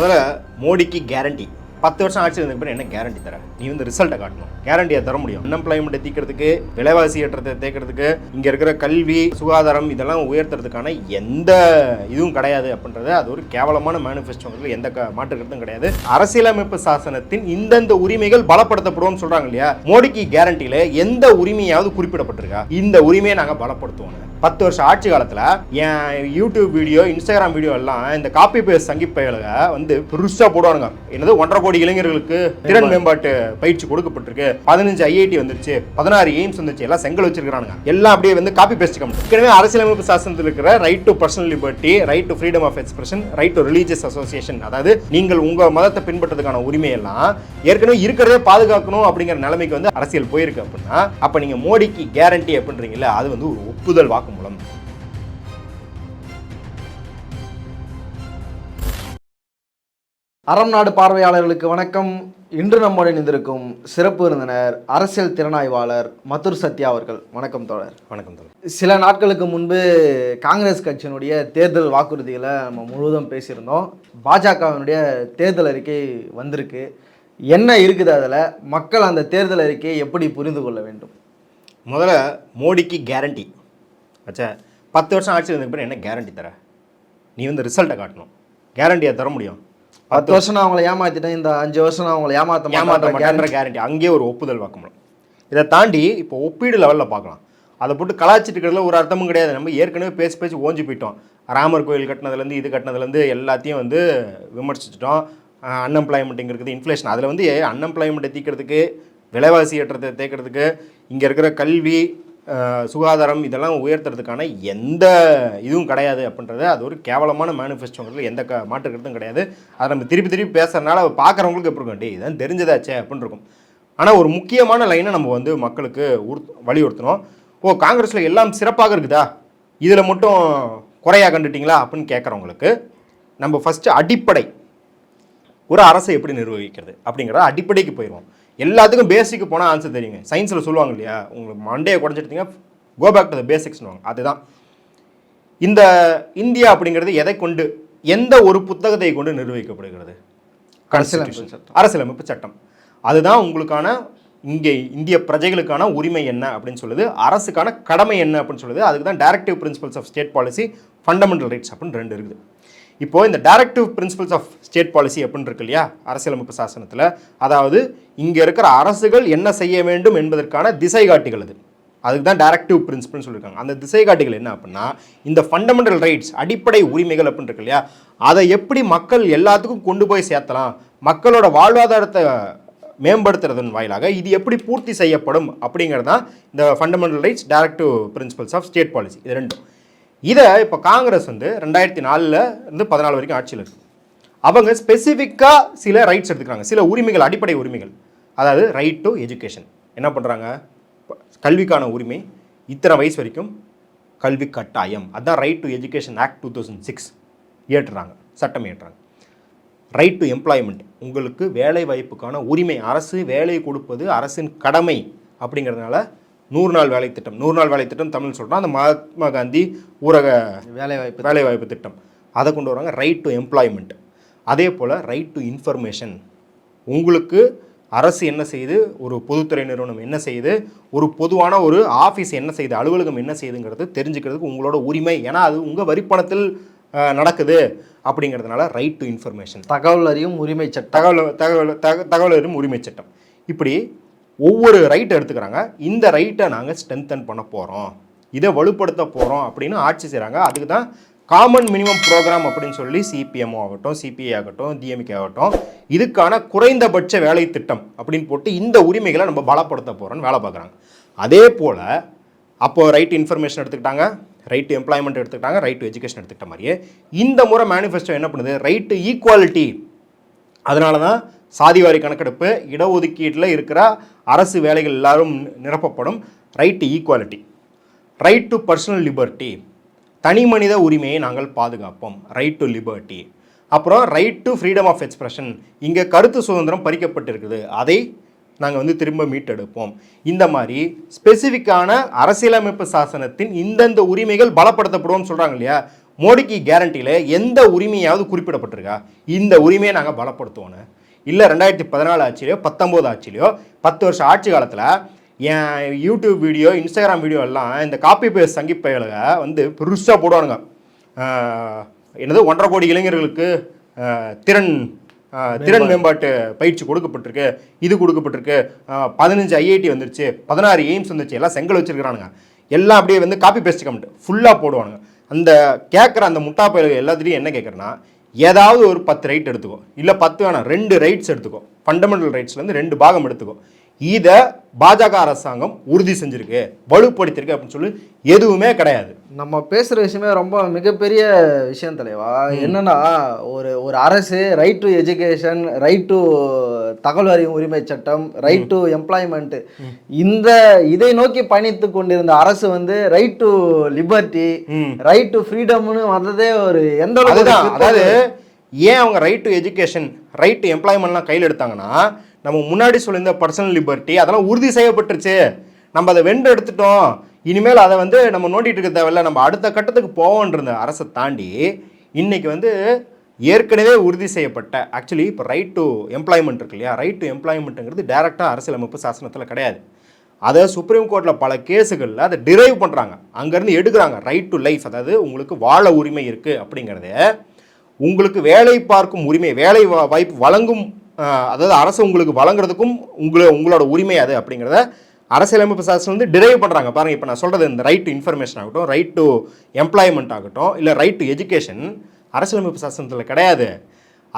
முதல்ல மோடிக்கு கேரண்டி பத்து வருஷம் ஆட்சி இருந்ததுக்கு பிறகு என்ன கேரண்டி தர நீ வந்து ரிசல்ட்டை காட்டணும். கேரண்டியை தர முடியும். அன்எம்ப்ளாய்மெண்ட்டை தீக்கிறதுக்கு விலைவாசி ஏற்றத்தை தேக்கிறதுக்கு இங்கே இருக்கிற கல்வி சுகாதாரம் இதெல்லாம் உயர்த்துறதுக்கான எந்த இதுவும் கிடையாது அப்படின்றது அது ஒரு கேவலமான மேனிஃபெஸ்டோங்கிறது எந்த மாற்றுக்கிறதும் மாற்று கருத்தும் கிடையாது. அரசியலமைப்பு சாசனத்தின் இந்தந்த உரிமைகள் பலப்படுத்தப்படுவோம்னு சொல்றாங்க இல்லையா? மோடிக்கு கேரண்டியில் எந்த உரிமையாவது குறிப்பிடப்பட்டிருக்கா? இந்த உரிமையை நாங்கள் பலப்படுத்துவோம் பத்து வருஷம் ஆட்சி காலத்தில் என் யூடியூப் வீடியோ இன்ஸ்டாகிராம் வீடியோ எல்லாம் இந்த காப்பி பேஸ்ட் சங்கிப்பயலுக வந்து பெருசாக போடுவானுங்க. என்னது ஒன்றரை கோடி இளைஞர்களுக்கு திறன் மேம்பாட்டு. பயிற்சி கொடுக்கப்பட்டிருக்கு. பதினஞ்சு ஐஐடி வந்துருச்சு பதினாறு எய்ம்ஸ் வந்துருச்சு எல்லாம் செங்கல் வச்சிருக்கானுங்க எல்லாம் அப்படியே வந்து காப்பி பேஸ்ட் கம்பெனி ஏற்கனவே அரசியலமைப்பு சாசனத்தில் இருக்கிற right to personal liberty right to freedom of expression right to religious association அதாவது நீங்கள் உங்க மதத்தை பின்பற்றதுக்கான உரிமையெல்லாம் ஏற்கனவே இருக்கிறதே பாதுகாக்கணும் அப்படிங்கிற நிலைமைக்கு வந்து அரசியல் போயிருக்கு அப்படின்னா அப்ப நீங்க மோடிக்கு கேரண்டி அப்படின்றீங்கல்ல அது வந்து ஒரு ஒப்புதல் வாக்குமூலம் அறம் நாடு பார்வையாளர்களுக்கு வணக்கம். இன்று நம்முடன் இணைந்திருக்கும் சிறப்பு விருந்தினர் அரசியல் திறனாய்வாளர் மதுர் சத்யா அவர்கள். வணக்கம் தோழர். வணக்கம் தோழர். சில நாட்களுக்கு முன்பு காங்கிரஸ் கட்சியினுடைய தேர்தல் வாக்குறுதிகளை நம்ம முழுவதும் பேசியிருந்தோம். பாஜகவினுடைய தேர்தல் அறிக்கை வந்திருக்கு. என்ன இருக்குது அதில்? மக்கள் அந்த தேர்தல் அறிக்கையை எப்படி புரிந்து கொள்ள வேண்டும்? முதல்ல மோடிக்கு கேரண்டி ஆச்சா பத்து வருஷம் ஆட்சி இருந்ததுக்கு பிறகு என்ன கேரண்டி தர? நீ வந்து ரிசல்ட்டை காட்டணும். கேரண்டியை தர முடியும். பத்து வருஷம் நான் அவங்களை ஏமாத்திட்டேன் இந்த அஞ்சு வருஷம் நான் அவங்களை ஏமாத்த ஏமாற்ற மாட்டேன்ற கேரண்டி அங்கேயே ஒரு ஒப்புதல் வாக்குமூலம் இதை தாண்டி இப்போ ஒப்பீடு லெவலில் பார்க்கலாம். அதை போட்டு கலாச்சிட்டு இருக்கிறதுல ஒரு அர்த்தமும் கிடையாது. நம்ம ஏற்கனவே பேசி பேசி ஓஞ்சி போயிட்டோம். ராமர் கோயில் கட்டினதுலேருந்து இது கட்டினதுலேருந்து எல்லாத்தையும் வந்து விமர்சிச்சிட்டோம். அன்எம்ப்ளாய்மெண்ட் இருக்குது இன்ஃப்ளேஷன் அதில் வந்து அன்எம்ப்ளாய்மெண்ட்டை தீக்கிறதுக்கு விலைவாசி ஏற்றத்தை தேக்கிறதுக்கு இங்கே இருக்கிற கல்வி சுகாதாரம் இதெல்லாம் உயர்த்துறதுக்கான எந்த இதுவும் கிடையாது அப்படின்றது அது ஒரு கேவலமான மேனிஃபெஸ்டோங்கிறது எந்த க மாற்று கருத்தும் கிடையாது. அதை நம்ம திருப்பி திருப்பி பேசுறதுனால பார்க்குறவங்களுக்கு எப்படி இருக்கும்? டேய் இதான் தெரிஞ்சதாச்சே அப்படின்னு இருக்கும். ஆனால் ஒரு முக்கியமான லைனை நம்ம வந்து மக்களுக்கு உறுத் வலியுறுத்தணும். ஓ காங்கிரஸில் எல்லாம் சிறப்பாக இருக்குதா? இதில் மட்டும் குறையாக கண்டுட்டிங்களா? அப்படின்னு கேட்குறவங்களுக்கு நம்ம ஃபஸ்ட்டு அடிப்படை. ஒரு அரசை எப்படி நிர்வகிக்கிறது? அப்படிங்கிற அடிப்படைக்கு போயிடுவோம். எல்லாத்துக்கும் பேசிக்கு போனால் ஆன்சர் தெரியுங்க. சயின்ஸில் சொல்லுவாங்க இல்லையா? உங்களுக்கு மண்டையை குறைஞ்சிட்டீங்க கோ பேக் டு த பேசிக்ஸ்னுவாங்க அதுதான். இந்த இந்தியா அப்படிங்கிறது எதை கொண்டு எந்த ஒரு புத்தகத்தை கொண்டு நிர்வகிக்கப்படுகிறது. அரசியலமைப்பு சட்டம். அதுதான் உங்களுக்கான இங்கே இந்திய பிரஜைகளுக்கான உரிமை என்ன அப்படின்னு சொல்லுது. அரசுக்கான கடமை என்ன அப்படின்னு சொல்லுது. அதுக்கு தான் directive principles of state policy fundamental rights அப்படின்னு ரெண்டு இருக்குது. இப்போது இந்த directive principles of state policy அப்படின்னு இருக்கு இல்லையா? அரசியலமைப்பு சாசனத்தில். அதாவது இங்கே இருக்கிற அரசுகள் என்ன செய்ய வேண்டும் என்பதற்கான திசை காட்டிகள் அது. அதுக்கு தான் டைரக்டிவ் பிரின்சிபல்னு சொல்லியிருக்காங்க அந்த திசை காட்டிகள் என்ன அப்படின்னா இந்த ஃபண்டமெண்டல் ரைட்ஸ் அடிப்படை உரிமைகள் அப்படின்னு இருக்கு இல்லையா? அதை எப்படி மக்கள் எல்லாத்துக்கும் கொண்டு போய் சேர்த்தலாம்? மக்களோட வாழ்வாதாரத்தை மேம்படுத்துறதன் வாயிலாக இது எப்படி பூர்த்தி செய்யப்படும் அப்படிங்கிறது தான் இந்த fundamental rights directive principles of state policy இது ரெண்டும். இதை இப்போ காங்கிரஸ் வந்து ரெண்டாயிரத்தி நாலில் இருந்து பதினாலு வரைக்கும் ஆட்சியில் இருக்கு. அவங்க ஸ்பெசிஃபிக்காக சில ரைட்ஸ் எடுத்துக்கிறாங்க. சில உரிமைகள் அடிப்படை உரிமைகள். அதாவது ரைட் டு எஜுகேஷன் என்ன பண்ணுறாங்க கல்விக்கான உரிமை இத்தனை வயசு வரைக்கும் கல்வி கட்டாயம். அதான் right to education act two thousand six ஏற்றுறாங்க சட்டம் ஏற்றுறாங்க ரைட் டு எம்ப்ளாய்மெண்ட் உங்களுக்கு வேலை வாய்ப்புக்கான உரிமை. அரசு வேலை கொடுப்பது அரசின் கடமை அப்படிங்கிறதுனால நூறு நாள் வேலை திட்டம் நூறு நாள் வேலை திட்டம் தமிழ் சொல்கிறோம் அந்த மகாத்மா காந்தி ஊரக வேலை வாய்ப்பு வேலை வாய்ப்பு திட்டம். அதை கொண்டு வராங்க ரைட் டு எம்ப்ளாய்மெண்ட் அதே போல் ரைட் டு இன்ஃபர்மேஷன் உங்களுக்கு அரசு என்ன செய்யுது ஒரு பொதுத்துறை நிறுவனம் என்ன செய்யுது ஒரு பொதுவான ஒரு ஆஃபீஸ் என்ன செய்யுது அலுவலகம் என்ன செய்யுதுங்கிறது தெரிஞ்சுக்கிறதுக்கு உங்களோட உரிமை. ஏன்னா அது உங்கள் வரிப்பணத்தில் நடக்குது அப்படிங்கிறதுனால ரைட் டு இன்ஃபர்மேஷன் தகவல் அறியும் உரிமை சட்டம். தகவல் தகவல் தக தகவல் அறியும் உரிமை சட்டம். இப்படி ஒவ்வொரு ரைட்டை எடுத்துக்கிறாங்க. இந்த ரைட்டை நாங்கள் ஸ்ட்ரென்தன் பண்ண போகிறோம் இதை வலுப்படுத்த போகிறோம் அப்படின்னு ஆட்சி செய்கிறாங்க அதுக்கு தான் காமன் மினிமம் ப்ரோக்ராம் அப்படின்னு சொல்லி சிபிஎம் ஆகட்டும் சிபிஐ ஆகட்டும் டிஎம்கே ஆகட்டும் இதுக்கான குறைந்தபட்ச வேலை திட்டம் அப்படின்னு போட்டு இந்த உரிமைகளை நம்ம பலப்படுத்த போகிறோம்னு வேலை பார்க்குறாங்க. அதே போல் அப்போது ரைட் இன்ஃபர்மேஷன் எடுத்துக்கிட்டாங்க ரைட்டு எம்ப்ளாய்மெண்ட் எடுத்துக்கிட்டாங்க ரைட் டு எஜுகேஷன் எடுத்துக்கிட்ட மாதிரியே இந்த முறை மேனிஃபெஸ்டோ என்ன பண்ணுது? ரைட்டு ஈக்குவாலிட்டி அதனால தான் சாதிவாரி கணக்கெடுப்பு இடஒதுக்கீட்டில் இருக்கிற அரசு வேலைகள் எல்லாரும் நிரப்பப்படும் right to equality right to personal liberty தனி மனித உரிமையை நாங்கள் பாதுகாப்போம். ரைட் டு லிபர்ட்டி அப்புறம் right to freedom of expression இங்கே கருத்து சுதந்திரம் பறிக்கப்பட்டிருக்குது. அதை நாங்கள் வந்து திரும்ப மீட்டெடுப்போம். இந்த மாதிரி ஸ்பெசிஃபிக்கான அரசியலமைப்பு சாசனத்தின் இந்தந்த உரிமைகள் பலப்படுத்தப்படுவோம்னு சொல்கிறாங்க இல்லையா? மோடிக்கு கேரண்டியில் எந்த உரிமையாவது குறிப்பிடப்பட்டிருக்கா? இந்த உரிமையை நாங்கள் பலப்படுத்துவோன்னு. இல்லை ரெண்டாயிரத்தி பதினாலு ஆட்சியிலையோ பத்தொம்போது ஆட்சியிலையோ பத்து வருஷம் ஆட்சி காலத்தில் என் யூடியூப் வீடியோ இன்ஸ்டாகிராம் வீடியோ எல்லாம் இந்த காப்பி பேஸ்ட் சங்கிப்பயலுக வந்து பெருசாக போடுவானுங்க. என்னது ஒன்றரை கோடி இளைஞர்களுக்கு திறன் திறன் மேம்பாட்டு பயிற்சி கொடுக்கப்பட்டிருக்கு இது கொடுக்கப்பட்டிருக்கு. பதினஞ்சு ஐஐடி வந்துருச்சு பதினாறு எய்ம்ஸ் வந்துருச்சு எல்லாம் செங்கல் வச்சிருக்கிறானுங்க. எல்லாம் அப்படியே வந்து காப்பி பேஸ்ட் கமெண்ட் ஃபுல்லாக போடுவானுங்க. அந்த கேட்குற அந்த முட்டா பயலுக எல்லாத்துலேயும் என்ன கேட்குறேன்னா ஏதாவது ஒரு பத்து ரைட் எடுத்துக்கோ. இல்லை பத்து வேணாம் ரெண்டு ரைட்ஸ் எடுத்துக்கோ. ஃபண்டமெண்டல் ரைட்ஸ்லேருந்து ரெண்டு பாகம் எடுத்துக்கோ. இதை பாஜக அரசாங்கம் உறுதி செஞ்சிருக்கு வலுப்படுத்தியிருக்கு அப்படின்னு சொல்லி எதுவுமே கிடையாது. நம்ம பேசுற விஷயமே ரொம்ப மிகப்பெரிய விஷயம் தலைவா. என்னன்னா ஒரு ஒரு அரசு right to education right to தகவல் அறியும் உரிமை சட்டம் ரைட் டு எம்ப்ளாய்மெண்ட் இந்த இதை நோக்கி பயணித்து கொண்டிருந்த அரசு வந்து right to liberty. Right to ஃப்ரீடம்னு வந்ததே ஒரு எந்த அதாவது ஏன் அவங்க right to education right to எம்ப்ளாய்மெண்ட்லாம் கையில் எடுத்தாங்கன்னா நம்ம முன்னாடி சொல்லியிருந்த பர்சனல் லிபர்ட்டி அதெல்லாம் உறுதி செய்யப்பட்டுருச்சு. நம்ம அதை வென்று எடுத்துட்டோம். இனிமேல் அதை வந்து நம்ம நோண்டிட்டு இருக்க தேவையில்ல. நம்ம அடுத்த கட்டத்துக்கு போவோன்றிருந்த அரசை தாண்டி இன்றைக்கி வந்து ஏற்கனவே உறுதி செய்யப்பட்ட ஆக்சுவலி இப்போ ரைட் டு எம்ப்ளாய்மெண்ட் இருக்கு இல்லையா? ரைட் டு எம்ப்ளாய்மெண்ட்டுங்கிறது டேரெக்டாக அரசியலமைப்பு சாசனத்தில் கிடையாது. அதை சுப்ரீம் கோர்ட்டில் பல கேஸுகளில் அதை டிரைவ் பண்ணுறாங்க அங்கேருந்து எடுக்கிறாங்க. ரைட் டு லைஃப் அதாவது உங்களுக்கு வாழ உரிமை இருக்குது அப்படிங்கிறத. உங்களுக்கு வேலை பார்க்கும் உரிமை வேலை வா- வாய்ப்பு வழங்கும் அதாவது அரசு உங்களுக்கு வழங்குறதுக்கும் உங்களை உங்களோட உரிமை அது அப்படிங்கிறத அரசியலமைப்பு சாஸ்திரம் வந்து டிரைவ் பண்ணுறாங்க பாருங்கள் இப்போ நான் சொல்கிறது இந்த ரைட் டு இன்ஃபர்மேஷன் ஆகட்டும் ரைட் டு எம்ப்ளாய்மெண்ட் ஆகட்டும் இல்லை ரைட் டு எஜுகேஷன் அரசியலமைப்பு சாசனத்தில் கிடையாது.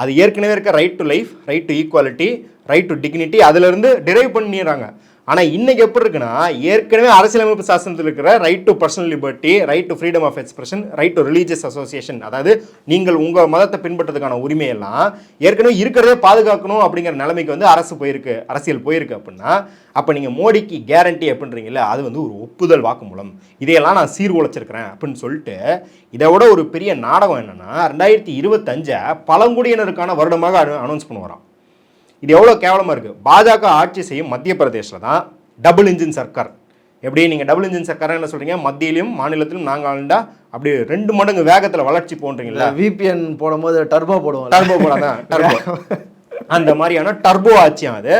அது ஏற்கனவே இருக்க right to life right to equality right to dignity அதுலேருந்து டிரைவ் பண்ணிடுறாங்க. ஆனால் இன்றைக்கி எப்படி இருக்குன்னா ஏற்கனவே அரசியலமைப்பு சாசனத்தில் இருக்கிற right to personal liberty right to freedom of expression right to religious association அதாவது நீங்கள் உங்கள் மதத்தை பின்பற்றதுக்கான உரிமையெல்லாம் ஏற்கனவே இருக்கிறதே பாதுகாக்கணும் அப்படிங்கிற நிலைமைக்கு வந்து அரசு போயிருக்கு அரசியல் போயிருக்கு அப்படின்னா அப்போ நீங்கள் மோடிக்கு கேரண்டி அப்படின்றீங்கல்ல அது வந்து ஒரு ஒப்புதல் வாக்குமூலம். இதையெல்லாம் நான் சீர்குலைச்சிருக்கிறேன் அப்படின்னு சொல்லிட்டு இதை விட ஒரு பெரிய நாடகம் என்னென்னா ரெண்டாயிரத்தி இருபத்தஞ்சை பழங்குடியினருக்கான வருடமாக அனௌன்ஸ் பண்ணுவாராம். இது எவ்வளோ கேவலமாக இருக்குது பாஜக ஆட்சி செய்யும் மத்திய பிரதேசில் தான் டபுள் இன்ஜின் சர்க்கார். எப்படி நீங்கள் டபுள் இன்ஜின் சர்க்கார் என்ன சொல்கிறீங்க மத்தியிலும் மாநிலத்திலும் நாங்கள் ஆண்டா அப்படி ரெண்டு மடங்கு வேகத்தில் வளர்ச்சி போன்றீங்களா விபிஎன் போடும்போது டர்போ போடுவோம் டர்போ போடாதான் டர்போ அந்த மாதிரியான டர்போ ஆட்சியம் அது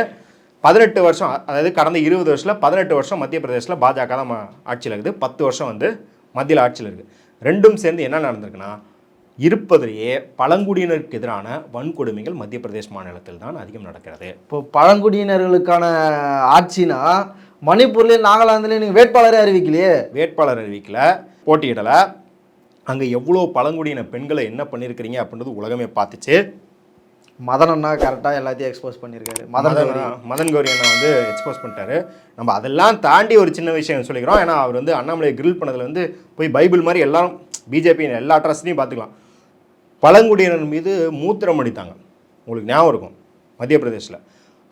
பதினெட்டு வருஷம் அதாவது கடந்த இருபது வருஷத்தில் பதினெட்டு வருஷம் மத்திய பிரதேசில் பாஜக தான் ஆட்சியில் இருக்குது. பத்து வருஷம் வந்து மத்தியில் ஆட்சியில் இருக்குது ரெண்டும் சேர்ந்து என்ன நடந்திருக்குன்னா இருப்பதிலேயே பழங்குடியினருக்கு எதிரான வன்கொடுமைகள் மத்திய பிரதேஷ் மாநிலத்தில் தான் அதிகம் நடக்கிறது. இப்போ பழங்குடியினர்களுக்கான ஆட்சினா மணிப்பூர்லயும் நாகாலாந்துலயும் நீங்க வேட்பாளரே அறிவிக்கலையே? வேட்பாளர் அறிவிக்கல போட்டியிடலை. அங்கே எவ்வளோ பழங்குடியின பெண்களை என்ன பண்ணியிருக்கிறீங்க அப்படின்றது உலகமே பார்த்துச்சு. மதனன்னா கரெக்டா எல்லாத்தையும் எக்ஸ்போஸ் பண்ணியிருக்காரு. மதன் மதன் கௌரி. மதன் அண்ணா வந்து எக்ஸ்போஸ் பண்ணிட்டாரு. நம்ம அதெல்லாம் தாண்டி ஒரு சின்ன விஷயம் சொல்லிக்கிறோம். ஏன்னா அவர் வந்து அண்ணாமலை கிரில் பண்ணதுல வந்து போய் பைபிள் மாதிரி எல்லாரும் பிஜேபி எல்லா அட்ரஸ்லையும் பார்த்துக்கலாம். பழங்குடியினர் மீது மூத்திரம் அடித்தாங்க. உங்களுக்கு ஞாபகம் இருக்கும் மத்திய பிரதேசில்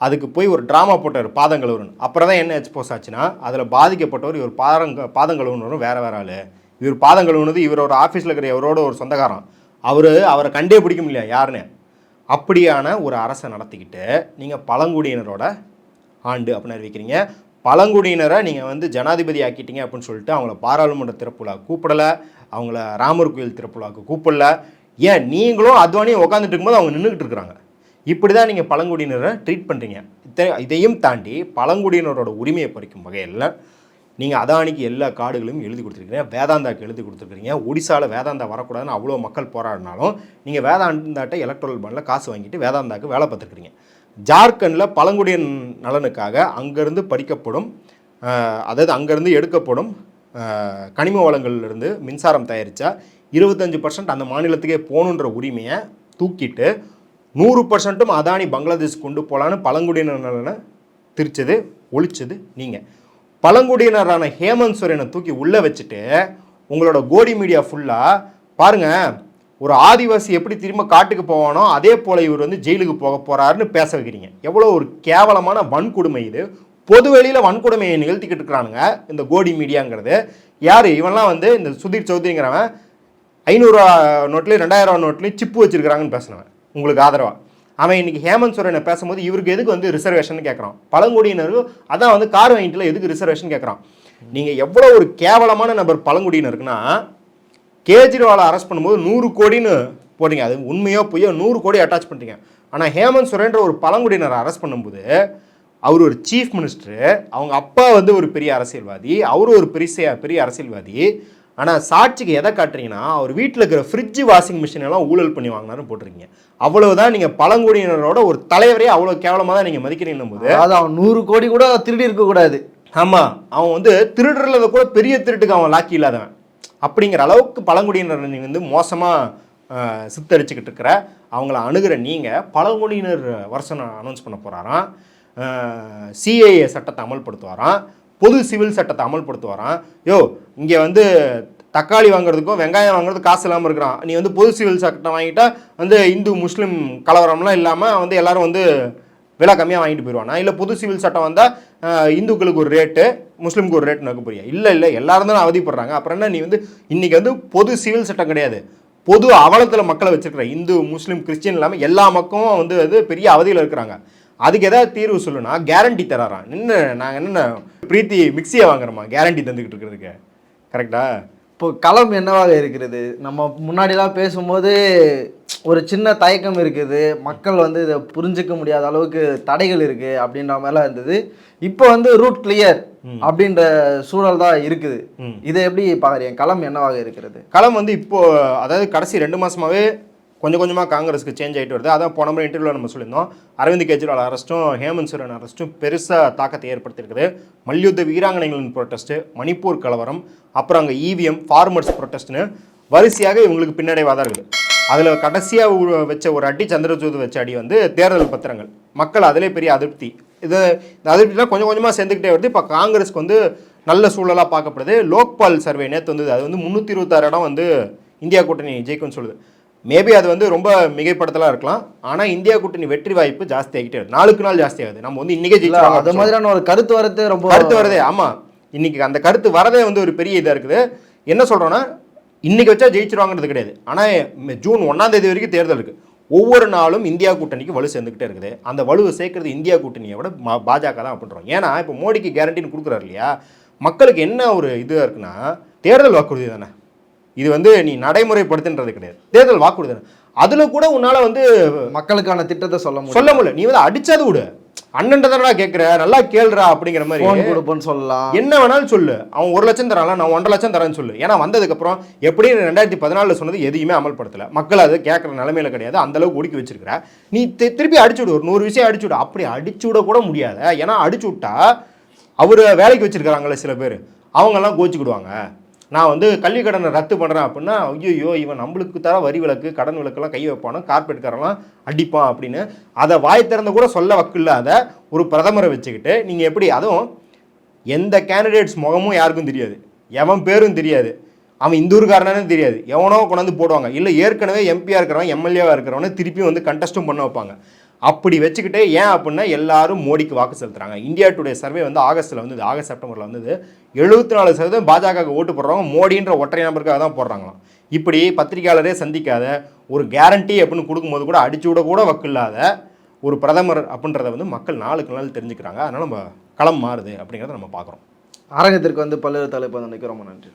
அதுக்கு போய் ஒரு ட்ராமா போட்டார் பாதங்கழுவன் அப்புறம் தான் என்ன எக்ஸ்போஸ் ஆச்சுன்னா அதில் பாதிக்கப்பட்டவர் இவர் பாதங்க பாதங்கழுவுனரும் வேறு வேற ஆள். இவர் பாதங்கழுவுனது இவரோட ஆஃபீஸில் இருக்கிற இவரோட ஒரு சொந்தக்காரன். அவர் அவரை கண்டே பிடிக்க முடியல யாருன்னு? அப்படியான ஒரு அரசை நடத்திக்கிட்டு நீங்கள் பழங்குடியினரோட ஆண்டு அப்படின்னு அறிவிக்கிறீங்க. பழங்குடியினரை நீங்கள் வந்து ஜனாதிபதி ஆக்கிட்டீங்க அப்படின்னு சொல்லிட்டு அவங்கள பாராளுமன்ற திறப்புழா கூப்பிடலை அவங்கள ராமர் கோயில் திறப்புலாவுக்கு கூப்பிடல. ஏன் நீங்களும் அத்வானியும் உட்காந்துட்டு இருக்கும்போது அவங்க நின்றுக்கிட்டு இருக்கிறாங்க. இப்படி தான் நீங்கள் பழங்குடியினரை ட்ரீட் பண்ணுறீங்க இத்த இதையும் தாண்டி பழங்குடியினரோட உரிமையை பறிக்கும் வகையில் நீங்கள் அதானிக்கு எல்லா காடுகளையும் எழுதி கொடுத்துருக்கீங்க வேதாந்தாக்கு எழுதி கொடுத்துருக்கீங்க ஒடிசாவில் வேதாந்தா வரக்கூடாதுன்னு அவ்வளோ மக்கள் போராடினாலும் நீங்கள் வேதாந்தாட்ட எலக்ட்ரல் பாண்டில் காசு வாங்கிட்டு வேதாந்தாக்கு வேலை பார்த்துருக்கீங்க ஜார்க்கண்டில் பழங்குடியின் நலனுக்காக அங்கேருந்து பறிக்கப்படும் அதாவது அங்கேருந்து எடுக்கப்படும் கனிம வளங்கள்லேருந்து மின்சாரம் தயாரித்தா இருபத்தஞ்சு பர்சன்ட் அந்த மாநிலத்துக்கே போகணுன்ற உரிமையை தூக்கிட்டு நூறு பர்சன்ட்டும் அதானி பங்களாதேஷ் கொண்டு போகலான்னு பழங்குடியினரான திரிச்சது ஒழிச்சது நீங்கள் பழங்குடியினரான ஹேமந்த் சோரனை தூக்கி உள்ளே வச்சுட்டு உங்களோட கோடி மீடியா ஃபுல்லாக பாருங்கள் ஒரு ஆதிவாசி எப்படி திரும்ப காட்டுக்கு போவானோ அதே போல் இவர் வந்து ஜெயிலுக்கு போக போகிறாருன்னு பேச வைக்கிறீங்க. எவ்வளோ ஒரு கேவலமான வன்கொடுமை இது. பொது வெளியில் வன்கொடுமையை நிகழ்த்திக்கிட்டு இருக்கிறானுங்க இந்த கோடி மீடியாங்கிறது. யார்? இவன்லாம் வந்து இந்த சுதீர் சௌத்ரிங்கிறவன். ஐநூறுரூவா நோட்லேயும் ரெண்டாயிரரூவா நோட்லேயும் சிப்பு வச்சுருக்கிறாங்கன்னு பேசினவன். உங்களுக்கு ஆதரவாக அவன் இன்னைக்கு ஹேமந்த் சோரனை பேசும்போது இவருக்கு எதுக்கு வந்து ரிசர்வேஷன் கேட்குறான் பழங்குடியினருக்கு அதான் வந்து கார் வாங்கிட்டுல எதுக்கு ரிசர்வேஷன் கேட்குறான் நீங்கள் எவ்வளோ ஒரு கேவலமான நபர் பழங்குடியினருக்குன்னா கேஜ்ரிவாலை அரெஸ்ட் பண்ணும்போது நூறு கோடின்னு போட்டீங்க. அது உண்மையோ பொய்யோ நூறு கோடி அட்டாச் பண்ணிட்டீங்க. ஆனால் ஹேமந்த் சுரேன்ற ஒரு பழங்குடியினரை அரெஸ்ட் பண்ணும்போது அவர் ஒரு சீஃப் மினிஸ்டரு அவங்க அப்பா வந்து ஒரு பெரிய அரசியல்வாதி அவர் ஒரு பெரிய பெரிய அரசியல்வாதி ஆனால் சாட்சிக்கு எதை காட்டுறீங்கன்னா அவர் வீட்டில் இருக்கிற ஃப்ரிட்ஜ் வாஷிங் மிஷின் எல்லாம் ஊழல் பண்ணி வாங்கினாருன்னு போட்டிருக்கீங்க. அவ்வளவுதான் நீங்கள் பழங்குடியினரோட ஒரு தலைவரே அவ்வளோ கேவலமாக தான் நீங்கள் மதிக்கிறீங்கன்னும் போது அதாவது அவன் நூறு கோடி கூட திருடி இருக்க கூடாது. ஆமாம் அவன் வந்து திருடுறத கூட பெரிய திருட்டுக்கு அவன் லாக்கி இல்லாதவன். அப்படிங்கிற அளவுக்கு பழங்குடியினர் நீ வந்து மோசமாக சித்தரிச்சுக்கிட்டு இருக்கிற அவங்கள அணுகிற நீங்கள் பழங்குடியினர் வருஷம் அனௌன்ஸ் பண்ண போகிறாராம் சிஏஏ சட்டத்தை அமல்படுத்துவாராம். பொது சிவில் சட்டத்தை அமல்படுத்துவாராம். யோ இங்கே வந்து தக்காளி வாங்குறதுக்கும் வெங்காயம் வாங்குறதுக்கு காசு இல்லாமல் இருக்கிறான். நீ வந்து பொது சிவில் சட்டம் வாங்கிட்டா வந்து இந்து முஸ்லீம் கலவரம்லாம் இல்லாமல் வந்து எல்லாரும் வந்து விலை கம்மியாக வாங்கிட்டு போயிடுவானா? இல்லை புது சிவில் சட்டம் வந்தால் இந்துக்களுக்கு ஒரு ரேட்டு முஸ்லீமுக்கு ஒரு ரேட்னு நோக்க புரியா இல்லை இல்லை எல்லாரும் தான் அவதிப்படுறாங்க. அப்புறம் என்ன நீ வந்து இன்றைக்கி வந்து பொது சிவில் சட்டம் கிடையாது. பொது அவலத்தில் மக்களை வச்சுருக்கிற இந்து முஸ்லீம் கிறிஸ்டின் இல்லாமல் எல்லா மக்களும் வந்து அது பெரிய அவதியில் இருக்கிறாங்க. அதுக்கு ஏதாவது தீர்வு சொல்லுனா கேரண்டி தராராம் என்ன நாங்கள் என்ன பிரீத்தி மிக்சியை வாங்குறோமா? கேரண்டி தந்துக்கிட்டு இருக்கிறதுக்கு. கரெக்டா இப்போ களம் என்னவாக இருக்கிறது? நம்ம முன்னாடிலாம் பேசும்போது ஒரு சின்ன தயக்கம் இருக்குது. மக்கள் வந்து இதை புரிஞ்சுக்க முடியாத அளவுக்கு தடைகள் இருக்கு அப்படின்ற மாதிரிலாம் இருந்தது. இப்போ வந்து ரூட் கிளியர் அப்படின்ற சூழல் தான் இருக்குது. இதை எப்படி பார்க்குறீங்க? களம் என்னவாக இருக்கிறது? களம் வந்து இப்போ அதாவது கடைசி ரெண்டு மாசமாவே கொஞ்சம் கொஞ்சமாக காங்கிரஸுக்கு சேஞ்ச் ஆகிட்டு வருது. அதான் போன முறை இன்டர்வியூவில் நம்ம சொல்லியிருந்தோம். அரவிந்த் கெஜ்ரிவால் அரெஸ்ட்டும் ஹேமந்த் சோரன் அரெஸ்ட்டும் பெருசாக தாக்கத்தை ஏற்படுத்தியிருக்குது. மல்யுத்த வீராங்கனைகளின் ப்ரொட்டஸ்ட்டு மணிப்பூர் கலவரம் அப்புறம் அங்கே இவிஎம் ஃபார்மர்ஸ் ப்ரொட்டஸ்ட்னு வரிசையாக இவங்களுக்கு பின்னடைவாக தான் இருக்குது. அதில் கடைசியாக வச்ச ஒரு அடி சந்திரஜோதி வச்ச அடி வந்து தேர்தல் பத்திரங்கள். மக்கள் அதிலே பெரிய அதிருப்தி. இது இந்த அதிருப்திலாம் கொஞ்சம் கொஞ்சமாக சேர்ந்துக்கிட்டே வருது. இப்போ காங்கிரஸ்க்கு வந்து நல்ல சூழலாக பார்க்கப்படுது. லோக்பால் சர்வே நேற்று வந்தது. அது வந்து முந்நூற்றி இருபத்தாறு இடம் வந்து இந்தியா கூட்டணி ஜெயிக்கும்னு சொல்லுது. மேபி அது வந்து ரொம்ப மிகைப்படுத்தலாம் இருக்கலாம். ஆனால் இந்தியா கூட்டணி வெற்றி வாய்ப்பு ஜாஸ்தி ஆகிட்டே நாளுக்கு நாள் ஜாஸ்தி ஆகுது. நம்ம வந்து இன்னைக்கே ஜெயிச்சிருவாங்க அது மாதிரியான ஒரு கருத்து வரது ரொம்ப கருத்து வரதே ஆமா. இன்னைக்கு அந்த கருத்து வரதே வந்து ஒரு பெரிய இதா இருக்குது. என்ன சொல்றோம்னா இன்னைக்கு வச்சா ஜெயிச்சிருவாங்கிறது கிடையாது. ஆனா ம், ஜூன் ஒன்னாம் தேதி வரைக்கும் தேர்தல் இருக்கு. ஒவ்வொரு நாளும் இந்தியா கூட்டணிக்கு வலு சேர்ந்துக்கிட்டே இருக்குது. அந்த வலுவை சேர்க்கறது இந்தியா கூட்டணியை விட பாஜக தான் அப்படின்றோம். ஏன்னா இப்போ மோடிக்கு கேரண்டின்னு கொடுக்குறாரு இல்லையா? மக்களுக்கு என்ன ஒரு இதுவாக இருக்குன்னா தேர்தல் வாக்குறுதி தானே. இது வந்து நீ நடைமுறைப்படுத்துன்றது கிடையாது. தேர்தல் வாக்குறுதி. அதில் கூட உன்னால் வந்து மக்களுக்கான திட்டத்தை சொல்ல சொல்ல முடியல. நீ வந்து அடிச்சது விடு. அண்ணன் தானடா கேட்குற நல்லா கேளுடா அப்படிங்கிற மாதிரி. ஃபோன் கொடுப்போன்னு சொல்லலாம். என்ன வேணாலும் சொல்லு. அவன் ஒரு லட்சம் தரான்ல நான் ஒன்றரை லட்சம் தரேன்னு சொல்லு. ஏன்னா வந்ததுக்கப்புறம் எப்படி ரெண்டாயிரத்தி பதினாலில் சொன்னது எதையுமே அமல்படுத்தல. மக்கள் அது கேட்குற நிலைமையில கிடையாது. அந்த அளவுக்கு ஒடுக்கி வச்சிருக்கிற. நீ திருப்பி அடிச்சு விடு. ஒரு நூறு விஷயம் அடிச்சு விடு. அப்படி அடிச்சு விட கூட முடியாத. ஏன்னா அடிச்சு விட்டா அவர் வேலைக்கு வச்சிருக்காங்களே சில பேர். அவங்கெல்லாம் கோச்சிக்கிடுவாங்க. நான் வந்து கல்வி கடனை ரத்து பண்ணுறேன் அப்படின்னா ஐயோ இவன் நம்மளுக்கு தர வரி விலக்கு கடன் விலக்கெல்லாம் கை வைப்பானோ கார்பரேட்காரெல்லாம் அடிப்பான் அப்படின்னு. அதை வாய் திறந்து கூட சொல்ல வக்கில்லாத ஒரு பிரதமரை வச்சுக்கிட்டு நீங்கள் எப்படி அதுவும் எந்த கேண்டிடேட்ஸ் முகமும் யாருக்கும் தெரியாது. எவன் பேரும் தெரியாது. அவன் இந்த ஊருக்காரனே தெரியாது. எவனோ கொண்டாந்து போடுவாங்க. இல்லை ஏற்கனவே எம்பியாக இருக்கிறவன் எம்எல்ஏவாக இருக்கிறவனே திருப்பி வந்து கண்டஸ்டும் பண்ண வைப்பாங்க. அப்படி வச்சுக்கிட்டு ஏன் அப்படின்னா எல்லாரும் மோடிக்கு வாக்கு செலுத்துறாங்க. இந்தியா டுடே சர்வே வந்து ஆகஸ்ட்டில் வந்தது ஆகஸ்ட் செப்டம்பரில் வந்தது. எழுபத்தி நாலு சதவீதம் பாஜகவுக்கு ஓட்டு போடுறவங்க மோடின்ற ஒற்றை நபருக்காக தான் போடுறாங்களாம். இப்படி பத்திரிகையாளரே சந்திக்காத ஒரு கேரண்டி அப்படின்னு கொடுக்கும்போது கூட அடிச்சு விட கூட வக்கில்லாத ஒரு பிரதமர் அப்படின்றத வந்து மக்கள் நாளுக்கு நாள் தெரிஞ்சுக்கிறாங்க. அதனால் நம்ம களம் மாறுது அப்படிங்கிறத நம்ம பார்க்குறோம் அரங்கத்திற்கு வந்து பல்வேறு தலைப்பு வந்து நிற்க ரொம்ப நன்றி.